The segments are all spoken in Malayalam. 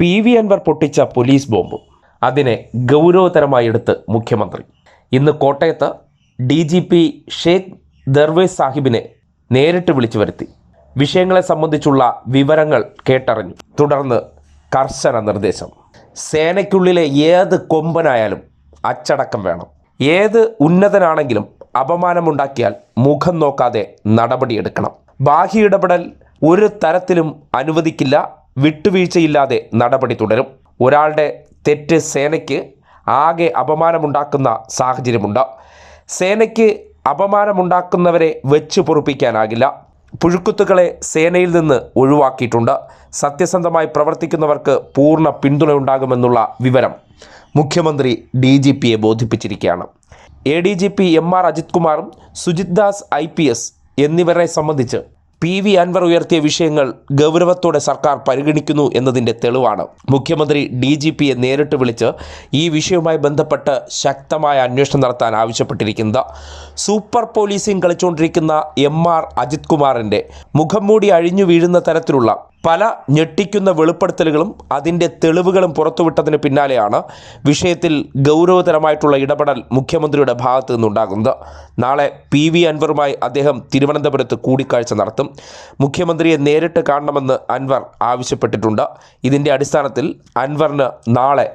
പി വി അൻവർ പൊട്ടിച്ച പോലീസ് ബോംബ്. അതിനെ ഗൗരവതരമായി എടുത്ത് മുഖ്യമന്ത്രി. ഇന്ന് കോട്ടയത്ത് D G P Sheikh Darvesh സാഹിബിനെ നേരിട്ട് വിളിച്ചു വരുത്തി. വിഷയങ്ങളെ സംബന്ധിച്ചുള്ള വിവരങ്ങൾ കേട്ടറിഞ്ഞു. തുടർന്ന് കർശന നിർദ്ദേശം. സേനയ്ക്കുള്ളിലെ ഏത് കൊമ്പനായാലും അച്ചടക്കം വേണം. ഏത് ഉന്നതനാണെങ്കിലും അപമാനമുണ്ടാക്കിയാൽ മുഖം നോക്കാതെ നടപടിയെടുക്കണം. ബാഹ്യ ഇടപെടൽ ഒരു തരത്തിലും അനുവദിക്കില്ല വിട്ടുവീഴ്ചയില്ലാതെ നടപടി തുടരും. ഒരാളുടെ തെറ്റ് സേനയ്ക്ക് ആകെ അപമാനമുണ്ടാക്കുന്ന സാഹചര്യമുണ്ട്. സേനയ്ക്ക് അപമാനമുണ്ടാക്കുന്നവരെ വെച്ച് പൊറുപ്പിക്കാനാകില്ല. പുഴുക്കുത്തുകളെ സേനയിൽ നിന്ന് ഒഴിവാക്കിയിട്ടുണ്ട്. സത്യസന്ധമായി പ്രവർത്തിക്കുന്നവർക്ക് പൂർണ പിന്തുണയുണ്ടാകുമെന്നുള്ള വിവരം മുഖ്യമന്ത്രി ഡി ജി പിയെ ബോധിപ്പിച്ചിരിക്കുകയാണ്. A D G P M R Ajith കുമാറും Sujith Das I P S എന്നിവരെ സംബന്ധിച്ച് പി വി അൻവർ ഉയർത്തിയ വിഷയങ്ങൾ ഗൗരവത്തോടെ സർക്കാർ പരിഗണിക്കുന്നു എന്നതിന്റെ തെളിവാണ്. മുഖ്യമന്ത്രി ഡി ജി പിയെ നേരിട്ട് വിളിച്ച് ഈ വിഷയവുമായി ബന്ധപ്പെട്ട് ശക്തമായ അന്വേഷണം നടത്താൻ ആവശ്യപ്പെട്ടിരിക്കുന്നത്. സൂപ്പർ പോലീസിംഗ് കളിച്ചുകൊണ്ടിരിക്കുന്ന എം ആർ അജിത് കുമാറിന്റെ മുഖം മൂടി അഴിഞ്ഞു വീഴുന്ന തരത്തിലുള്ള പല ഞെട്ടിക്കുന്ന വെളിപ്പെടുത്തലുകളും അതിന്റെ തെളിവുകളും പുറത്തുവിട്ടതിന് പിന്നാലെയാണ് വിഷയത്തിൽ ഗൗരവതരമായിട്ടുള്ള ഇടപെടൽ മുഖ്യമന്ത്രിയുടെ ഭാഗത്തു നിന്നുണ്ടാകുന്നത്. നാളെ പി വി അൻവറുമായി അദ്ദേഹം തിരുവനന്തപുരത്ത് കൂടിക്കാഴ്ച നടത്തും. മുഖ്യമന്ത്രിയെ നേരിട്ട് കാണണമെന്ന് അൻവർ ആവശ്യപ്പെട്ടിട്ടുണ്ട്. ഇതിന്റെ അടിസ്ഥാനത്തിൽ അൻവറിന് നാളെ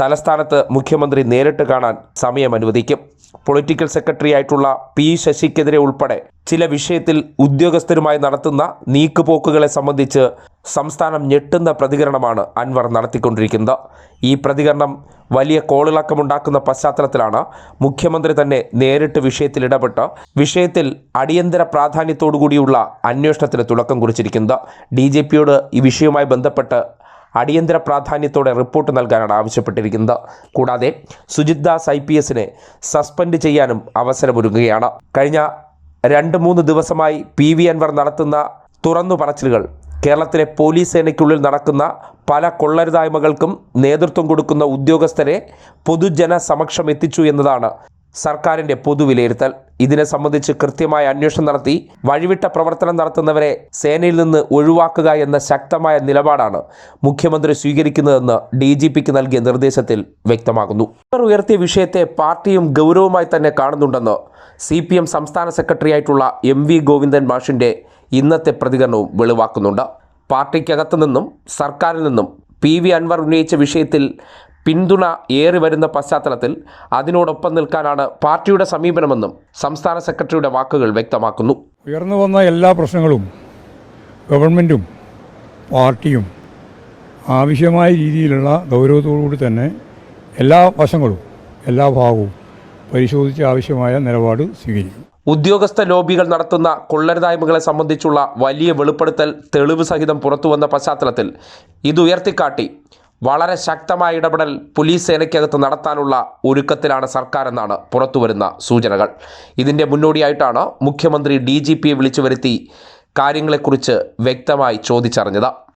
തലസ്ഥാനത്ത് മുഖ്യമന്ത്രി നേരിട്ട് കാണാൻ സമയം അനുവദിക്കും. പൊളിറ്റിക്കൽ സെക്രട്ടറി ആയിട്ടുള്ള പി ശശിക്കെതിരെ ഉൾപ്പെടെ ചില വിഷയത്തിൽ ഉദ്യോഗസ്ഥരുമായി നടത്തുന്ന നീക്കുപോക്കുകളെ സംബന്ധിച്ച് സംസ്ഥാനം ഞെട്ടുന്ന പ്രതികരണമാണ് അൻവർ നടത്തിക്കൊണ്ടിരിക്കുന്നത്. ഈ പ്രതികരണം വലിയ കോളിളക്കമുണ്ടാക്കുന്ന പശ്ചാത്തലത്തിലാണ് മുഖ്യമന്ത്രി തന്നെ നേരിട്ട് വിഷയത്തിൽ ഇടപെട്ട് വിഷയത്തിൽ അടിയന്തര പ്രാധാന്യത്തോടുകൂടിയുള്ള അന്വേഷണത്തിന് തുടക്കം കുറിച്ചിരിക്കുന്നത്. ഡി ജെ പിയോട് ഈ വിഷയവുമായി ബന്ധപ്പെട്ട് അടിയന്തര പ്രാധാന്യത്തോടെ റിപ്പോർട്ട് നൽകാനാണ് ആവശ്യപ്പെട്ടിരിക്കുന്നത്. കൂടാതെ സുജിത് ദാസ് ഐ പി എസിനെ സസ്പെൻഡ് ചെയ്യാനും അവസരമൊരുങ്ങുകയാണ്. കഴിഞ്ഞ രണ്ട് മൂന്ന് ദിവസമായി പി വി അൻവർ നടത്തുന്ന തുറന്നു പറച്ചിലുകൾ കേരളത്തിലെ പോലീസ് സേനയ്ക്കുള്ളിൽ നടക്കുന്ന പല കൊള്ളരുതായ്മകൾക്കും നേതൃത്വം കൊടുക്കുന്ന ഉദ്യോഗസ്ഥരെ പൊതുജന സമക്ഷം എത്തിച്ചു എന്നതാണ് സർക്കാരിന്റെ പൊതുവിലയിരുത്തൽ. ഇതിനെ സംബന്ധിച്ച് കൃത്യമായ അന്വേഷണം നടത്തി വഴിവിട്ട പ്രവർത്തനം നടത്തുന്നവരെ സേനയിൽ നിന്ന് ഒഴിവാക്കുക എന്ന ശക്തമായ നിലപാടാണ് മുഖ്യമന്ത്രി സ്വീകരിക്കുന്നതെന്ന് ഡി ജി പിക്ക് നൽകിയ നിർദ്ദേശത്തിൽ വ്യക്തമാകുന്നു. ഇവർ ഉയർത്തിയ വിഷയത്തെ പാർട്ടിയും ഗൗരവമായി തന്നെ കാണുന്നുണ്ടെന്ന് സി പി എം സംസ്ഥാന സെക്രട്ടറിയായിട്ടുള്ള എം വി ഗോവിന്ദൻ മാഷിന്റെ ഇന്നത്തെ പ്രതികരണവും വെളിവാക്കുന്നുണ്ട്. പാർട്ടിക്കകത്തു നിന്നും സർക്കാരിൽ നിന്നും പി വി അൻവർ ഉന്നയിച്ച വിഷയത്തിൽ പിന്തുണ ഏറി വരുന്ന പശ്ചാത്തലത്തിൽ അതിനോടൊപ്പം നിൽക്കാനാണ് പാർട്ടിയുടെ സമീപനമെന്നും സംസ്ഥാന സെക്രട്ടറിയുടെ വാക്കുകൾ വ്യക്തമാക്കുന്നു. ഉയർന്നു വന്ന എല്ലാ പ്രശ്നങ്ങളും ഗവൺമെന്റും പാർട്ടിയും ആവശ്യമായ രീതിയിലുള്ള ഗൗരവത്തോടുകൂടി തന്നെ എല്ലാ വശങ്ങളും എല്ലാ ഭാഗവും പരിശോധിച്ച് ആവശ്യമായ നിലപാട് സ്വീകരിക്കും. ഉദ്യോഗസ്ഥ ലോബികൾ നടത്തുന്ന കൊള്ളരുതായ്മകളെ സംബന്ധിച്ചുള്ള വലിയ വെളിപ്പെടുത്തൽ തെളിവ് സഹിതം പുറത്തുവന്ന പശ്ചാത്തലത്തിൽ ഇത് ഉയർത്തിക്കാട്ടി വളരെ ശക്തമായ ഇടപെടൽ പോലീസ് സേനയ്ക്കകത്ത് നടത്താനുള്ള ഒരുക്കത്തിലാണ് സർക്കാർ എന്നാണ് പുറത്തുവരുന്ന സൂചനകൾ. ഇതിന്റെ മുന്നോടിയായിട്ടാണ് മുഖ്യമന്ത്രി ഡി ജി പിയെ വിളിച്ചു വരുത്തി കാര്യങ്ങളെക്കുറിച്ച് വ്യക്തമായി ചോദിച്ചറിഞ്ഞത്.